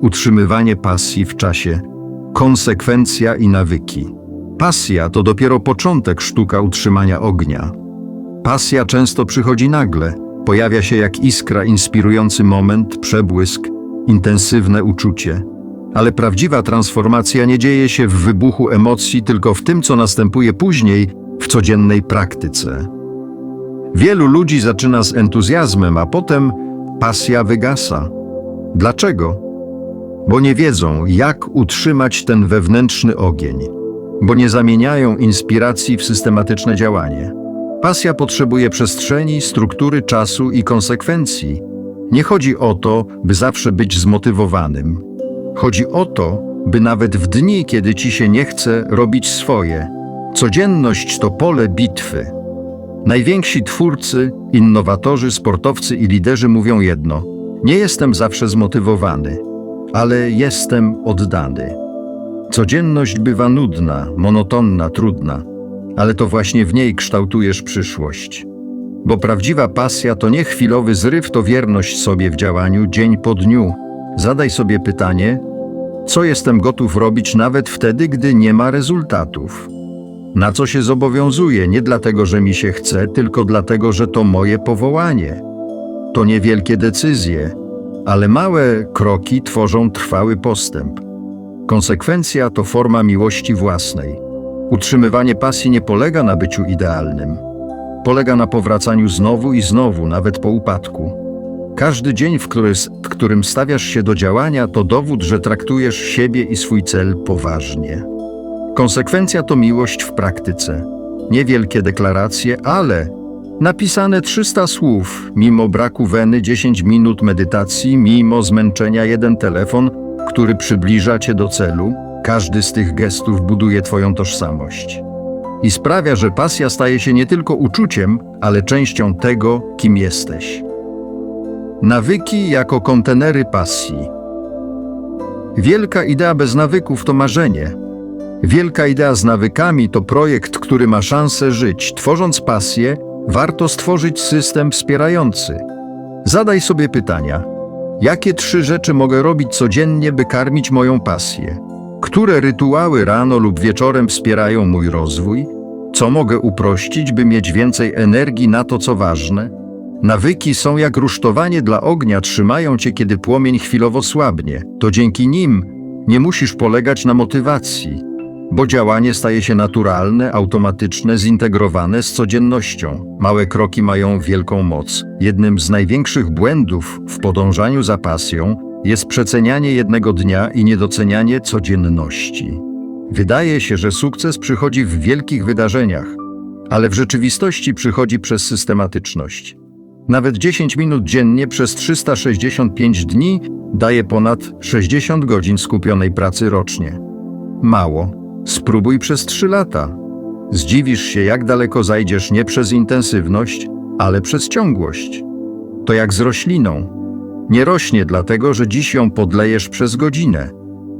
utrzymywanie pasji w czasie, konsekwencja i nawyki. Pasja to dopiero początek sztuka utrzymania ognia. Pasja często przychodzi nagle, pojawia się jak iskra, inspirujący moment, przebłysk, intensywne uczucie. Ale prawdziwa transformacja nie dzieje się w wybuchu emocji, tylko w tym, co następuje później w codziennej praktyce. Wielu ludzi zaczyna z entuzjazmem, a potem pasja wygasa. Dlaczego? Bo nie wiedzą, jak utrzymać ten wewnętrzny ogień, bo nie zamieniają inspiracji w systematyczne działanie. Pasja potrzebuje przestrzeni, struktury czasu i konsekwencji. Nie chodzi o to, by zawsze być zmotywowanym. Chodzi o to, by nawet w dni, kiedy ci się nie chce, robić swoje. Codzienność to pole bitwy. Najwięksi twórcy, innowatorzy, sportowcy i liderzy mówią jedno: Nie jestem zawsze zmotywowany, ale jestem oddany. Codzienność bywa nudna, monotonna, trudna, ale to właśnie w niej kształtujesz przyszłość. Bo prawdziwa pasja to nie chwilowy zryw, to wierność sobie w działaniu dzień po dniu. Zadaj sobie pytanie, co jestem gotów robić nawet wtedy, gdy nie ma rezultatów. Na co się zobowiązuję nie dlatego, że mi się chce, tylko dlatego, że to moje powołanie. To niewielkie decyzje, ale małe kroki tworzą trwały postęp. Konsekwencja to forma miłości własnej. Utrzymywanie pasji nie polega na byciu idealnym. Polega na powracaniu znowu i znowu, nawet po upadku. Każdy dzień, w, który, w którym stawiasz się do działania, to dowód, że traktujesz siebie i swój cel poważnie. Konsekwencja to miłość w praktyce. Niewielkie deklaracje, ale napisane 300 słów, mimo braku weny 10 minut medytacji, mimo zmęczenia jeden telefon, który przybliża cię do celu. Każdy z tych gestów buduje twoją tożsamość. I sprawia, że pasja staje się nie tylko uczuciem, ale częścią tego, kim jesteś. Nawyki jako kontenery pasji. Wielka idea bez nawyków to marzenie. Wielka idea z nawykami to projekt, który ma szansę żyć. Tworząc pasję, warto stworzyć system wspierający. Zadaj sobie pytania: jakie trzy rzeczy mogę robić codziennie, by karmić moją pasję? Które rytuały rano lub wieczorem wspierają mój rozwój? Co mogę uprościć, by mieć więcej energii na to, co ważne? Nawyki są jak rusztowanie dla ognia, trzymają cię, kiedy płomień chwilowo słabnie. To dzięki nim nie musisz polegać na motywacji, bo działanie staje się naturalne, automatyczne, zintegrowane z codziennością. Małe kroki mają wielką moc. Jednym z największych błędów w podążaniu za pasją jest przecenianie jednego dnia i niedocenianie codzienności. Wydaje się, że sukces przychodzi w wielkich wydarzeniach, ale w rzeczywistości przychodzi przez systematyczność. Nawet 10 minut dziennie przez 365 dni daje ponad 60 godzin skupionej pracy rocznie. Mało. Spróbuj przez 3 lata. Zdziwisz się, jak daleko zajdziesz nie przez intensywność, ale przez ciągłość. To jak z rośliną. Nie rośnie dlatego, że dziś ją podlejesz przez godzinę.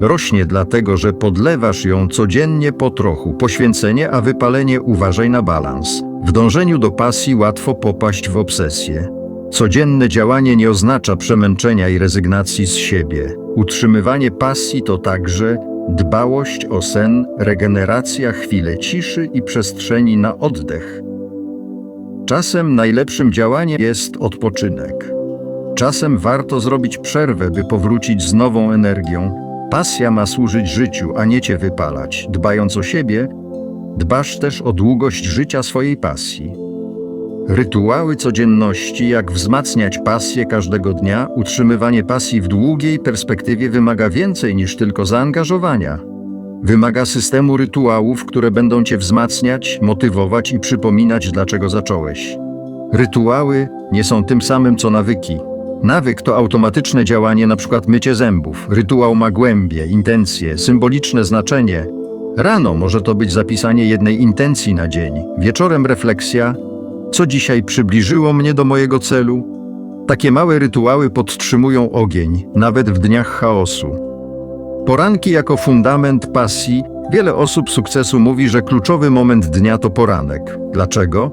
Rośnie dlatego, że podlewasz ją codziennie po trochu. Poświęcenie, a wypalenie uważaj na balans. W dążeniu do pasji łatwo popaść w obsesję. Codzienne działanie nie oznacza przemęczenia i rezygnacji z siebie. Utrzymywanie pasji to także dbałość o sen, regeneracja, chwile ciszy i przestrzeni na oddech. Czasem najlepszym działaniem jest odpoczynek. Czasem warto zrobić przerwę, by powrócić z nową energią. Pasja ma służyć życiu, a nie cię wypalać. Dbając o siebie, dbasz też o długość życia swojej pasji. Rytuały codzienności, jak wzmacniać pasję każdego dnia, utrzymywanie pasji w długiej perspektywie wymaga więcej niż tylko zaangażowania. Wymaga systemu rytuałów, które będą cię wzmacniać, motywować i przypominać, dlaczego zacząłeś. Rytuały nie są tym samym co nawyki. Nawyk to automatyczne działanie, np. mycie zębów. Rytuał ma głębie, intencje, symboliczne znaczenie. Rano może to być zapisanie jednej intencji na dzień, wieczorem refleksja, co dzisiaj przybliżyło mnie do mojego celu. Takie małe rytuały podtrzymują ogień, nawet w dniach chaosu. Poranki jako fundament pasji. Wiele osób sukcesu mówi, że kluczowy moment dnia to poranek. Dlaczego?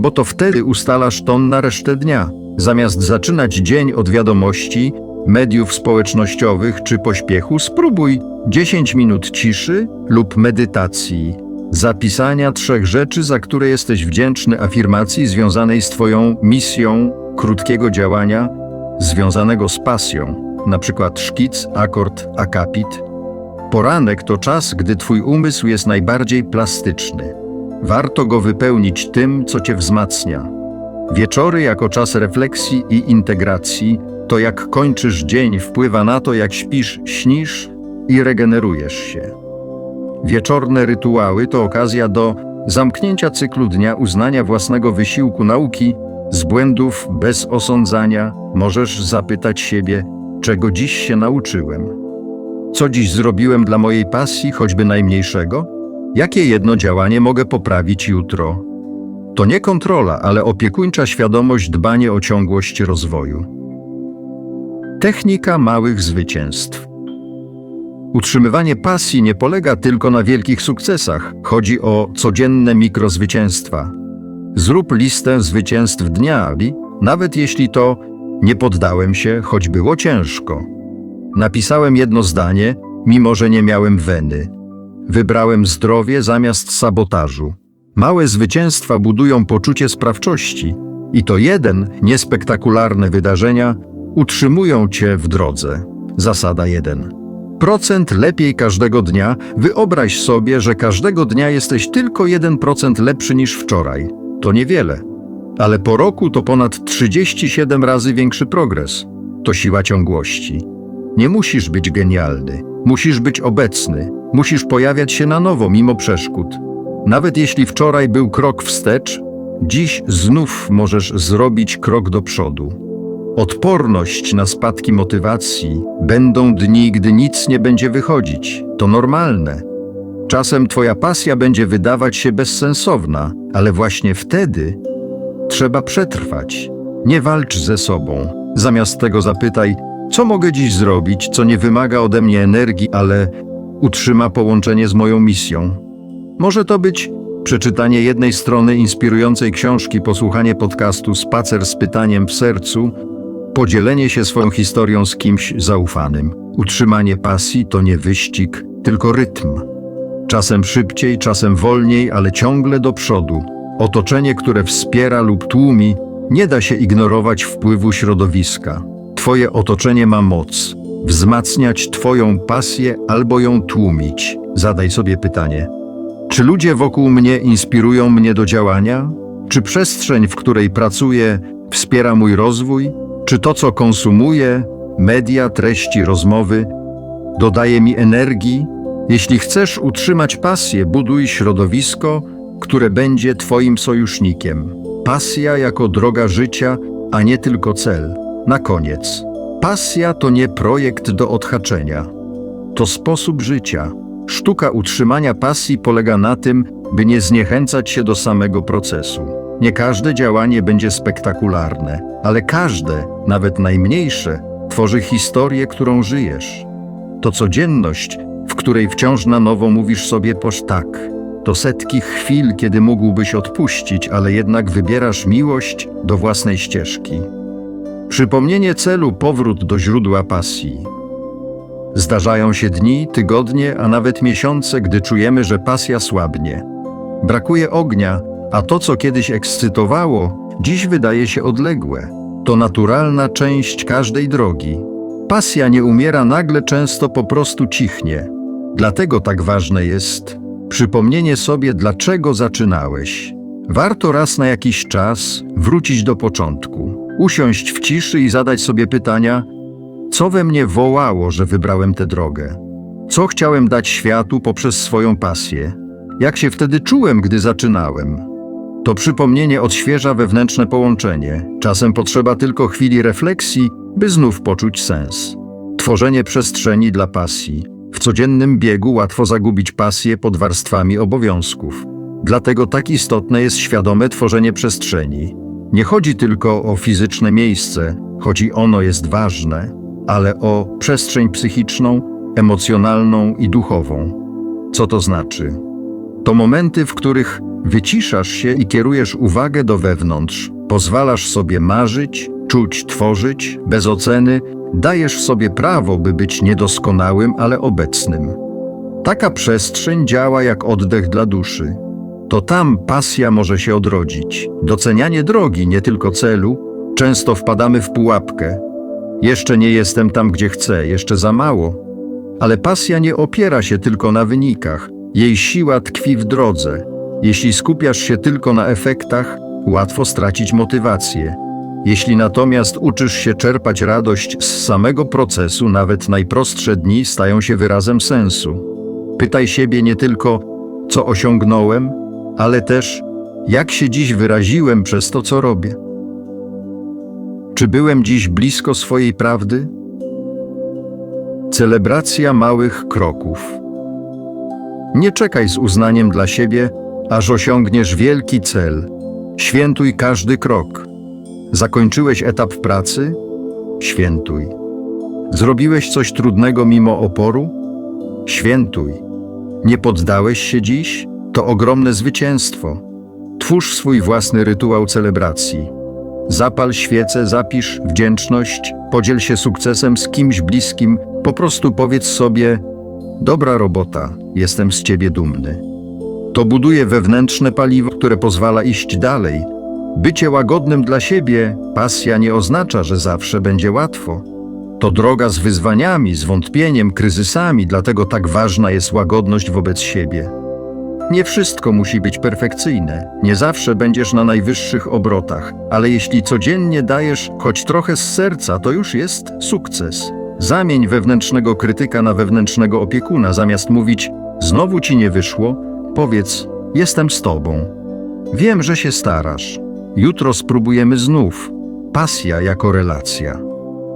Bo to wtedy ustalasz ton na resztę dnia. Zamiast zaczynać dzień od wiadomości, mediów społecznościowych czy pośpiechu, spróbuj 10 minut ciszy lub medytacji. Zapisania trzech rzeczy, za które jesteś wdzięczny, afirmacji związanej z Twoją misją krótkiego działania, związanego z pasją, przykład szkic, akord, akapit. Poranek to czas, gdy Twój umysł jest najbardziej plastyczny. Warto go wypełnić tym, co Cię wzmacnia. Wieczory jako czas refleksji i integracji, to jak kończysz dzień wpływa na to, jak śpisz, śnisz i regenerujesz się. Wieczorne rytuały to okazja do zamknięcia cyklu dnia, uznania własnego wysiłku nauki, z błędów bez osądzania. Możesz zapytać siebie, czego dziś się nauczyłem. Co dziś zrobiłem dla mojej pasji, choćby najmniejszego? Jakie jedno działanie mogę poprawić jutro? To nie kontrola, ale opiekuńcza świadomość, dbanie o ciągłość rozwoju. Technika małych zwycięstw. Utrzymywanie pasji nie polega tylko na wielkich sukcesach, chodzi o codzienne mikrozwycięstwa. Zrób listę zwycięstw dnia, nawet jeśli to nie poddałem się, choć było ciężko. Napisałem jedno zdanie, mimo że nie miałem weny. Wybrałem zdrowie zamiast sabotażu. Małe zwycięstwa budują poczucie sprawczości i to jeden, niespektakularne wydarzenia utrzymują cię w drodze. Zasada 1. Procent lepiej każdego dnia. Wyobraź sobie, że każdego dnia jesteś tylko 1% lepszy niż wczoraj. To niewiele, ale po roku to ponad 37 razy większy progres. To siła ciągłości. Nie musisz być genialny, musisz być obecny, musisz pojawiać się na nowo mimo przeszkód. Nawet jeśli wczoraj był krok wstecz, dziś znów możesz zrobić krok do przodu. Odporność na spadki motywacji będą dni, gdy nic nie będzie wychodzić. To normalne. Czasem Twoja pasja będzie wydawać się bezsensowna, ale właśnie wtedy trzeba przetrwać. Nie walcz ze sobą. Zamiast tego zapytaj, co mogę dziś zrobić, co nie wymaga ode mnie energii, ale utrzyma połączenie z moją misją. Może to być przeczytanie jednej strony inspirującej książki, posłuchanie podcastu Spacer z pytaniem w sercu, podzielenie się swoją historią z kimś zaufanym. Utrzymanie pasji to nie wyścig, tylko rytm. Czasem szybciej, czasem wolniej, ale ciągle do przodu. Otoczenie, które wspiera lub tłumi, nie da się ignorować wpływu środowiska. Twoje otoczenie ma moc wzmacniać Twoją pasję albo ją tłumić. Zadaj sobie pytanie: czy ludzie wokół mnie inspirują mnie do działania? Czy przestrzeń, w której pracuję, wspiera mój rozwój? Czy to, co konsumuję, media, treści, rozmowy, dodaje mi energii? Jeśli chcesz utrzymać pasję, buduj środowisko, które będzie Twoim sojusznikiem. Pasja jako droga życia, a nie tylko cel. Na koniec. Pasja to nie projekt do odhaczenia. To sposób życia. Sztuka utrzymania pasji polega na tym, by nie zniechęcać się do samego procesu. Nie każde działanie będzie spektakularne, ale każde, nawet najmniejsze, tworzy historię, którą żyjesz. To codzienność, w której wciąż na nowo mówisz sobie posz tak. To setki chwil, kiedy mógłbyś odpuścić, ale jednak wybierasz miłość do własnej ścieżki. Przypomnienie celu, powrót do źródła pasji. Zdarzają się dni, tygodnie, a nawet miesiące, gdy czujemy, że pasja słabnie. Brakuje ognia, a to, co kiedyś ekscytowało, dziś wydaje się odległe. To naturalna część każdej drogi. Pasja nie umiera nagle, często po prostu cichnie. Dlatego tak ważne jest przypomnienie sobie, dlaczego zaczynałeś. Warto raz na jakiś czas wrócić do początku, usiąść w ciszy i zadać sobie pytania, co we mnie wołało, że wybrałem tę drogę? Co chciałem dać światu poprzez swoją pasję? Jak się wtedy czułem, gdy zaczynałem? To przypomnienie odświeża wewnętrzne połączenie. Czasem potrzeba tylko chwili refleksji, by znów poczuć sens. Tworzenie przestrzeni dla pasji. W codziennym biegu łatwo zagubić pasję pod warstwami obowiązków. Dlatego tak istotne jest świadome tworzenie przestrzeni. Nie chodzi tylko o fizyczne miejsce, choć i ono jest ważne, ale o przestrzeń psychiczną, emocjonalną i duchową. Co to znaczy? To momenty, w których wyciszasz się i kierujesz uwagę do wewnątrz, pozwalasz sobie marzyć, czuć, tworzyć, bez oceny, dajesz sobie prawo, by być niedoskonałym, ale obecnym. Taka przestrzeń działa jak oddech dla duszy. To tam pasja może się odrodzić. Docenianie drogi, nie tylko celu, często wpadamy w pułapkę. Jeszcze nie jestem tam, gdzie chcę, jeszcze za mało. Ale pasja nie opiera się tylko na wynikach. Jej siła tkwi w drodze. Jeśli skupiasz się tylko na efektach, łatwo stracić motywację. Jeśli natomiast uczysz się czerpać radość z samego procesu, nawet najprostsze dni stają się wyrazem sensu. Pytaj siebie nie tylko, co osiągnąłem, ale też, jak się dziś wyraziłem przez to, co robię. Czy byłem dziś blisko swojej prawdy? Celebracja małych kroków. Nie czekaj z uznaniem dla siebie, aż osiągniesz wielki cel. Świętuj każdy krok. Zakończyłeś etap pracy? Świętuj. Zrobiłeś coś trudnego mimo oporu? Świętuj. Nie poddałeś się dziś? To ogromne zwycięstwo. Twórz swój własny rytuał celebracji. Zapal świecę, zapisz wdzięczność, podziel się sukcesem z kimś bliskim, po prostu powiedz sobie: Dobra robota, jestem z ciebie dumny. To buduje wewnętrzne paliwo, które pozwala iść dalej. Bycie łagodnym dla siebie, pasja nie oznacza, że zawsze będzie łatwo. To droga z wyzwaniami, z wątpieniem, kryzysami, dlatego tak ważna jest łagodność wobec siebie. Nie wszystko musi być perfekcyjne, nie zawsze będziesz na najwyższych obrotach, ale jeśli codziennie dajesz choć trochę z serca, to już jest sukces. Zamień wewnętrznego krytyka na wewnętrznego opiekuna, zamiast mówić: Znowu ci nie wyszło, powiedz: Jestem z tobą. Wiem, że się starasz. Jutro spróbujemy znów. Pasja jako relacja.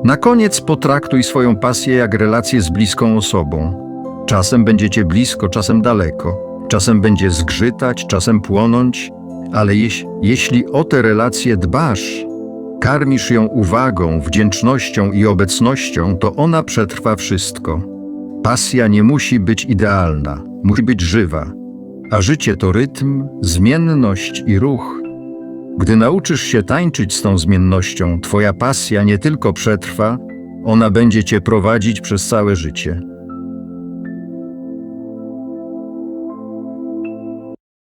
Na koniec potraktuj swoją pasję jak relację z bliską osobą. Czasem będziecie blisko, czasem daleko. Czasem będzie zgrzytać, czasem płonąć, ale jeś, jeśli o tę relację dbasz, karmisz ją uwagą, wdzięcznością i obecnością, to ona przetrwa wszystko. Pasja nie musi być idealna, musi być żywa, a życie to rytm, zmienność i ruch. Gdy nauczysz się tańczyć z tą zmiennością, twoja pasja nie tylko przetrwa, ona będzie cię prowadzić przez całe życie.